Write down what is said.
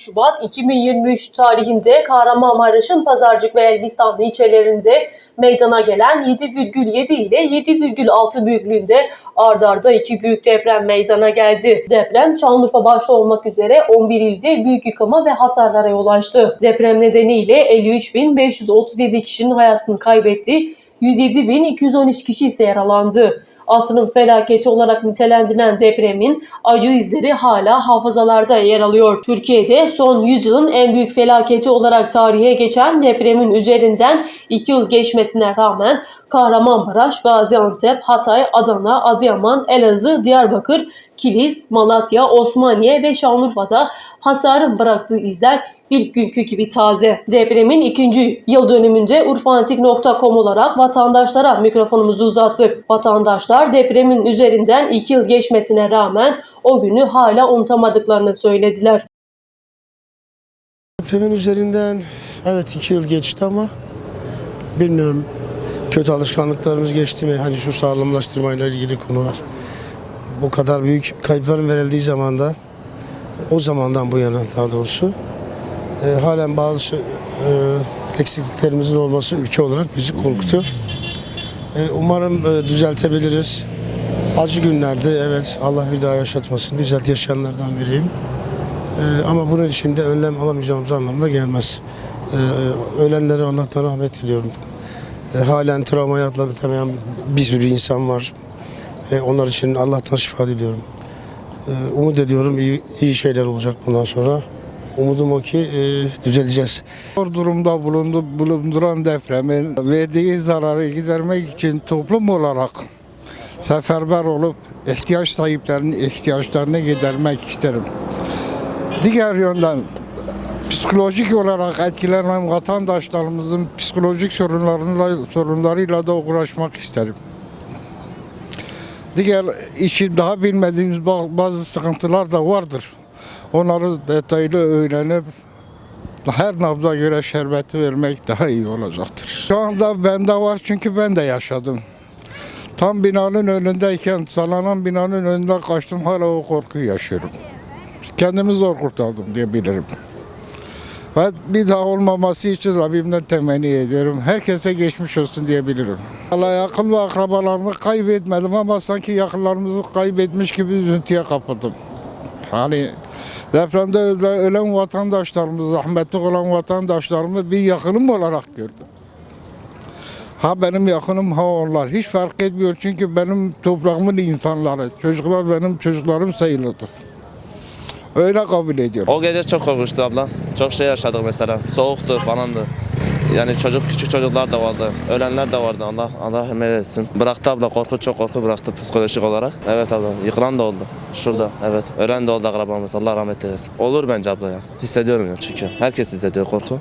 Şubat 2023 tarihinde Kahramanmaraş'ın Pazarcık ve Elbistanlı ilçelerinde meydana gelen 7,7 ile 7,6 büyüklüğünde ard arda iki büyük deprem meydana geldi. Deprem Şanlıurfa başta olmak üzere 11 ilde büyük yıkıma ve hasarlara yol açtı. Deprem nedeniyle 53.537 kişinin hayatını kaybetti, 107.213 kişi ise yaralandı. Asrın felaketi olarak nitelendirilen depremin acı izleri hala hafızalarda yer alıyor. Türkiye'de son 100 yılın en büyük felaketi olarak tarihe geçen depremin üzerinden 2 yıl geçmesine rağmen Kahramanmaraş, Gaziantep, Hatay, Adana, Adıyaman, Elazığ, Diyarbakır, Kilis, Malatya, Osmaniye ve Şanlıurfa'da hasarın bıraktığı izler ilk günkü gibi taze. Depremin ikinci yıl dönümünde urfantik.com olarak vatandaşlara mikrofonumuzu uzattık. Vatandaşlar depremin üzerinden iki yıl geçmesine rağmen o günü hala unutamadıklarını söylediler. Depremin üzerinden evet iki yıl geçti ama bilmiyorum kötü alışkanlıklarımız geçti mi? Hani şu sağlamlaştırmayla ilgili konular. Bu kadar büyük kayıpların verildiği zamanda o zamandan bu yana daha doğrusu e, halen bazı e, eksikliklerimizin olması ülke olarak bizi korkutuyor. E, umarım e, düzeltebiliriz. Acı günlerde evet Allah bir daha yaşatmasın. Bizzat yaşayanlardan biriyim. Ee, ama bunun için de önlem alamayacağımız anlamına gelmez. Ee, ölenlere Allah'tan rahmet diliyorum. Ee, halen travmayı atlatamayan bir sürü insan var. Ee, onlar için Allah'tan şifa diliyorum. Ee, umut ediyorum iyi, iyi şeyler olacak bundan sonra. Umudum o ki e, düzeleceğiz. Zor durumda bulundu, bulunduran depremin verdiği zararı gidermek için toplum olarak seferber olup ihtiyaç sahiplerinin ihtiyaçlarını gidermek isterim. Diğer yönden psikolojik olarak etkilenen vatandaşlarımızın psikolojik sorunlarıyla, sorunlarıyla da uğraşmak isterim. Diğer işi daha bilmediğimiz ba- bazı sıkıntılar da vardır. Onları detaylı öğrenip her nabza göre şerbeti vermek daha iyi olacaktır. Şu anda bende var çünkü ben de yaşadım. Tam binanın önündeyken sallanan binanın önünden kaçtım hala o korkuyu yaşıyorum. Kendimi zor kurtardım diyebilirim. Ve bir daha olmaması için Rabbimden temenni ediyorum. Herkese geçmiş olsun diyebilirim. Allah yakın ve akrabalarımı kaybetmedim ama sanki yakınlarımızı kaybetmiş gibi üzüntüye kapıldım. Hani depremde öle- ölen vatandaşlarımız, rahmetli olan vatandaşlarımı bir yakınım olarak gördüm. Ha benim yakınım ha onlar. Hiç fark etmiyor çünkü benim toprağımın insanları. Çocuklar benim çocuklarım sayılırdı. Öyle kabul ediyorum. O gece çok korkunçtu abla. Çok şey yaşadık mesela. Soğuktu falandı. Yani çocuk küçük çocuklar da vardı. Ölenler de vardı. Allah Allah rahmet etsin. Bıraktı abla korku çok korku bıraktı psikolojik olarak. Evet abla. Yıkılan da oldu. Şurada evet. Ölen de oldu akrabamız. Allah rahmet eylesin. Olur bence abla ya. Hissediyorum ya çünkü. Herkes hissediyor korku.